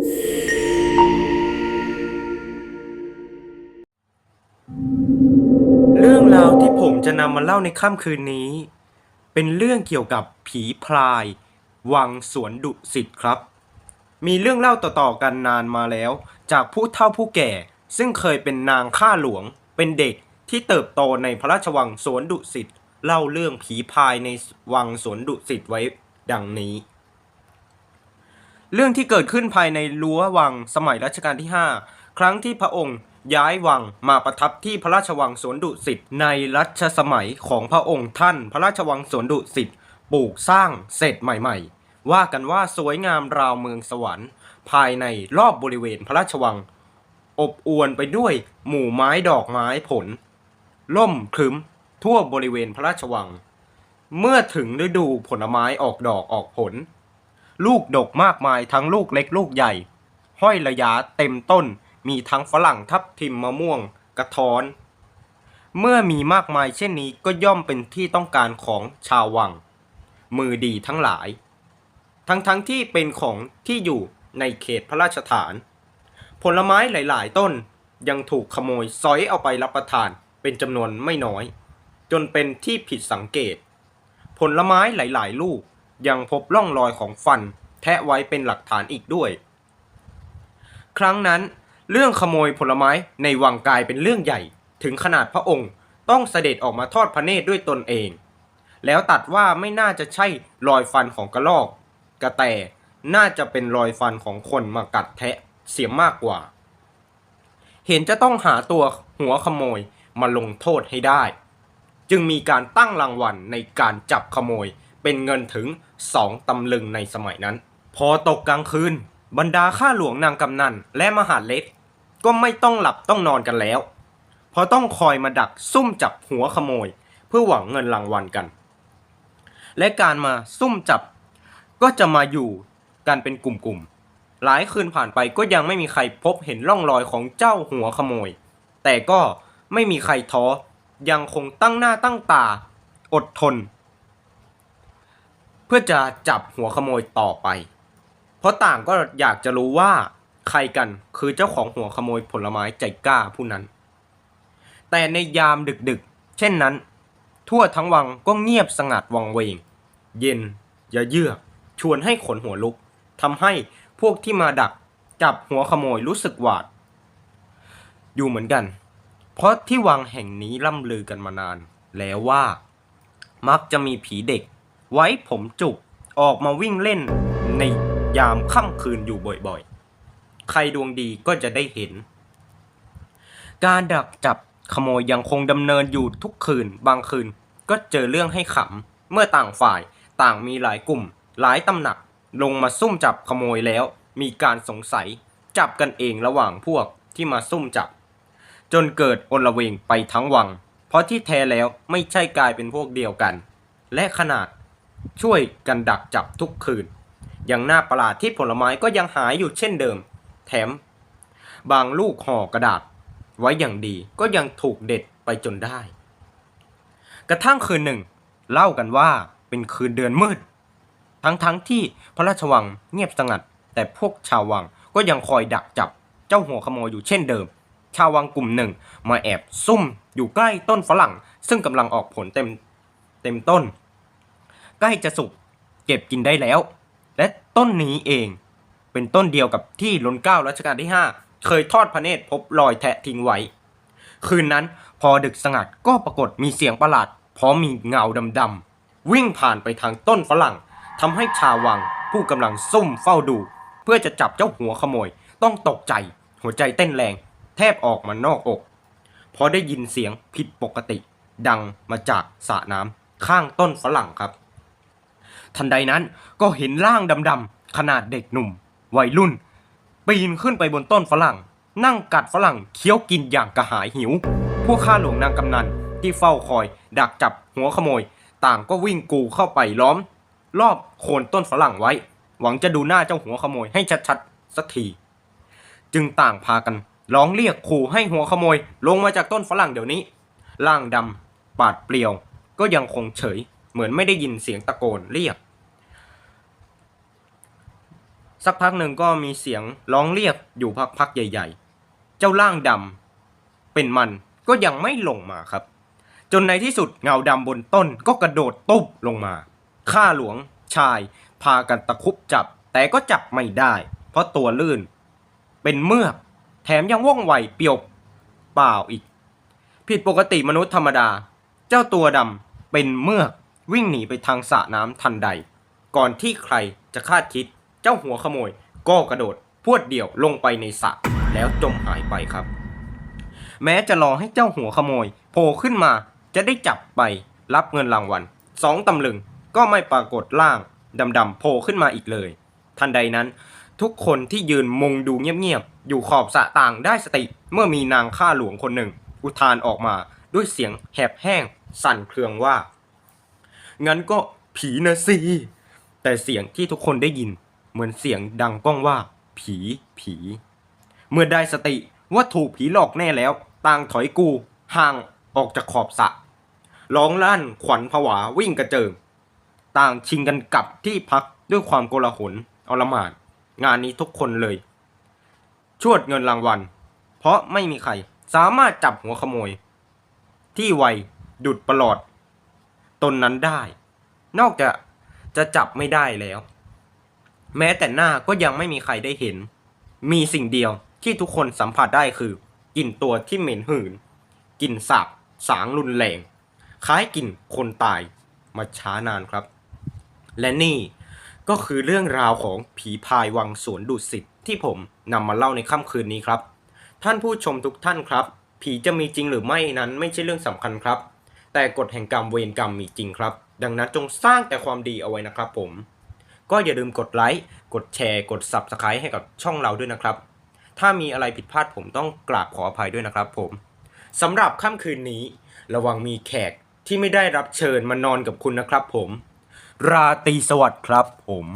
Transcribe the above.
เรื่องราวที่ผมจะนำมาเล่าในค่ำคืนนี้ เป็นเรื่องเกี่ยวกับผีพราย วังสวนดุสิตครับ มีเรื่องเล่าต่อๆกันนานมาแล้ว จากผู้เฒ่าผู้แก่ ซึ่งเคยเป็นนางข้าหลวง เป็นเด็กที่เติบโตในพระราชวังสวนดุสิตเล่าเรื่องผีพรายในวังสวนดุสิตไว้ดังนี้ เรื่องที่เกิดขึ้นภายในรั้ววังสมัยรัชกาลที่ 5 ครั้งที่พระองค์ย้ายวังมาประทับที่พระราชวังสวนดุสิตในรัชสมัยของพระองค์ท่าน พระราชวังสวนดุสิตปลูกสร้างเสร็จใหม่ ๆ ว่ากันว่าสวยงามราวเมืองสวรรค์ ภายในรอบบริเวณพระราชวัง อบอวลไปด้วยหมู่ไม้ดอกไม้ผล ล่มครึ้มทั่วบริเวณพระราชวัง เมื่อถึงฤดูผลไม้ออกดอกออกผล ลูกดกมากมายทั้งลูกเล็กลูกใหญ่ ห้อยระยะเต็มต้นมีทั้งฝรั่งทับทิมมะม่วง กระท้อน เมื่อมีมากมายเช่นนี้ก็ย่อมเป็นที่ต้องการของชาววัง มือดีทั้งหลาย ทั้งทั้งที่เป็นของที่อยู่ในเขตพระราชฐาน ผลไม้หลาย ๆ ต้นยังถูกขโมยซอยเอาไปรับประทานเป็นจำนวนไม่น้อย จนเป็นที่ผิดสังเกต ผลไม้หลาย ๆ ลูก ยังพบร่องรอยของฟัน แทะไว้เป็นหลักฐานอีกด้วย ครั้งนั้น เรื่องขโมยผลไม้ในวังกายเป็นเรื่องใหญ่ ถึงขนาดพระองค์ต้องเสด็จออกมาทอดพระเนตรด้วยตนเอง แล้วตัดว่าไม่น่าจะใช่รอยฟันของกระรอก กระแตน่าจะเป็นรอยฟันของคนมากัดแทะเสียมากกว่า เห็นจะต้องหาตัวหัวขโมยมาลงโทษให้ได้ จึงมีการตั้งรางวัลในการจับขโมย เป็นเงินถึงสองตำลึงในสมัยนั้น พอตกกลางคืน บรรดาข้าหลวงนางกำนันและมหาเล็ก ก็ไม่ต้องหลับต้องนอนกันแล้ว เพราะต้องคอยมาดักซุ่มจับหัวขโมย เพื่อหวังเงินรางวัลกัน และการมาซุ่มจับ ก็จะมาอยู่กันเป็นกลุ่มๆ หลายคืนผ่านไปก็ยังไม่มีใครพบเห็นร่องรอยของเจ้าหัวขโมย แต่ก็ไม่มีใครท้อยังคงตั้งหน้าตั้งตา อดทน พื่อจะจับหัวขโมยต่อไป เพราะต่างก็อยากจะรู้ว่าใครกันคือเจ้าของหัวขโมยผลไม้ใจกล้าผู้นั้น แต่ในยามดึกๆ เช่นนั้น ทั่วทั้งวังก็เงียบสงัดวังเวง เย็นอย่าเยือกชวนให้ขนหัวลุกทำให้พวกที่มาดักจับหัวขโมยรู้สึกหวาด อยู่เหมือนกัน เพราะที่วังแห่งนี้ล่ำลือกันมานาน แล้วว่า มักจะมีผีเด็ก ไว้ผมจุก ออกมาวิ่งเล่นในยามค่ำคืนอยู่บ่อยๆ ใครดวงดีก็จะได้เห็น การดักจับขโมยยังคงดำเนินอยู่ทุกคืน บางคืนก็เจอเรื่องให้ขำ เมื่อต่างฝ่ายต่างมีหลายกลุ่ม หลายตำหนัก ลงมาซุ่มจับขโมยแล้ว มีการสงสัย จับกันเองระหว่างพวกที่มาซุ่มจับ จนเกิดอลเวงไปทั้งวัง เพราะที่แท้แล้วไม่ใช่กลายเป็นพวกเดียวกัน และขนาด ช่วยกันดักจับทุกคืน อย่างน่าประหลาดที่ผลไม้ก็ยังหายอยู่เช่นเดิม แถม บางลูกห่อกระดาษ ไว้อย่างดีก็ยังถูกเด็ดไปจนได้ กระทั่งคืนหนึ่ง เล่ากันว่าเป็นคืนเดือนมืด ทั้งๆทที่พระราชวังเงียบสงัด แต่พวกชาววังก็ยังคอยดักจับเจ้าหัวขโมยอยู่เช่นเดิม ชาววังกลุ่มหนึ่งมาแอบซุ่มอยู่ใกล้ต้นฝรั่ง ซึ่งกำลังออกผลเต็มเต็มต้น ใกล้จะสุกเก็บกินได้แล้ว และต้นนี้เองเป็นต้นเดียวกับที่ล้นเก้ารัชกาลที่ 5 เคยทอดพระเนตรพบรอยแทะทิ้งไว้ คืนนั้นพอดึกสงัดก็ปรากฏมีเสียงประหลาดพร้อมมีเงาดำๆวิ่งผ่านไปทางต้นฝรั่งทำให้ชาววังผู้กำลังซุ่มเฝ้าดู เพื่อจะจับเจ้าหัวขโมยต้องตกใจ หัวใจเต้นแรง แทบออกมานอกอกเพราะได้ยินเสียงผิดปกติ ดังมาจากสระน้ำข้างต้นฝรั่งครับ ทันใดนั้นก็เห็นร่างดำๆขนาดเด็กหนุ่ม วัยรุ่น ปีนขึ้นไปบนต้นฝรั่ง นั่งกัดฝรั่งเคี้ยวกินอย่างกระหายหิว พวกข้าหลวงนางกำนันที่เฝ้าคอย ดักจับหัวขโมย ต่างก็วิ่งกูเข้าไปล้อม รอบโคนต้นฝรั่งไว้ หวังจะดูหน้าเจ้าหัวขโมยให้ชัดๆสักที จึงต่างพากันร้องเรียกขู่ให้หัวขโมย ลงมาจากต้นฝรั่งเดี๋ยวนี้ร่างดำปาดเปลี่ยว ก็ยังคงเฉย เหมือนไม่ได้ยินเสียงตะโกนเรียก สักพักหนึ่งก็มีเสียงร้องเรียกอยู่พักๆใหญ่ ๆ เจ้าร่างดำเป็นมันก็ยังไม่ลงมาครับ จนในที่สุดเงาดำบนต้นก็กระโดดตุ๊บลงมา ข้าหลวงชายพากันตะคุบจับ แต่ก็จับไม่ได้ เพราะตัวลื่น เป็นเมือก แถมยังว่องไวเปียวเปล่าอีก ผิดปกติมนุษย์ธรรมดา เจ้าตัวดำเป็นเมือก วิ่งหนีไปทางสระน้ำทันใด ก่อนที่ใครจะคาดคิด เจ้าหัวขโมยก็กระโดดพวดเดี่ยวลงไปในสระแล้วจมหายไปครับ แม้จะรอให้เจ้าหัวขโมยโผล่ขึ้นมาจะได้จับไปรับเงินรางวัลสองตำลึงก็ไม่ปรากฏร่างดำๆโผล่ขึ้นมาอีกเลย ทันใดนั้น ทุกคนที่ยืนมุงดูเงียบๆ อยู่ขอบสระต่างได้สติ เมื่อมีนางข้าหลวงคนหนึ่ง อุทานออกมาด้วยเสียงแหบแห้ง สั่นเครืองว่า งั้นก็ผีนะสิแต่เสียงที่ทุกคนได้ยิน เหมือนเสียงดังก้องว่า ผีผี เมื่อได้สติว่าถูกผีหลอกแน่แล้วต่างถอยกูห่างออกจากขอบสะร้องลั่นขวัญผวาวิ่งกระเจิง ต่างชิงกันกลับที่พักด้วยความโกลาหลอลมานงานนี้ทุกคนเลย ชวดเงินรางวัล เพราะไม่มีใครสามารถจับหัวขโมย ที่ไวดุดประหลอด ตนนั้นได้ นอกจากจะจับไม่ได้แล้ว แม้แต่หน้าก็ยังไม่มีใครได้เห็น มีสิ่งเดียวที่ทุกคนสัมผัสได้คือกลิ่นตัวที่เหม็นหืนกลิ่นสาบสางรุนแรง คล้ายกลิ่นคนตายมาช้านานครับ และนี่ก็คือเรื่องราวของผีพายวังสวนดุสิตที่ผมนำมาเล่าในค่ำคืนนี้ครับ ท่านผู้ชมทุกท่านครับ ผีจะมีจริงหรือไม่นั้นไม่ใช่เรื่องสำคัญครับ แต่กฎแห่งกรรมเวรกรรมมีจริงครับ ดังนั้นจงสร้างแต่ความดีเอาไว้นะครับผม ก็อย่าลืมกดไลค์กดแชร์กด Subscribe ให้กับช่องเราด้วยนะครับ ถ้ามีอะไรผิดพลาดผมต้องกราบขออภัยด้วยนะครับผมสำหรับค่ำคืนนี้ ระวังมีแขกที่ไม่ได้รับเชิญมานอนกับคุณนะครับผม ราตรีสวัสดิ์ครับผม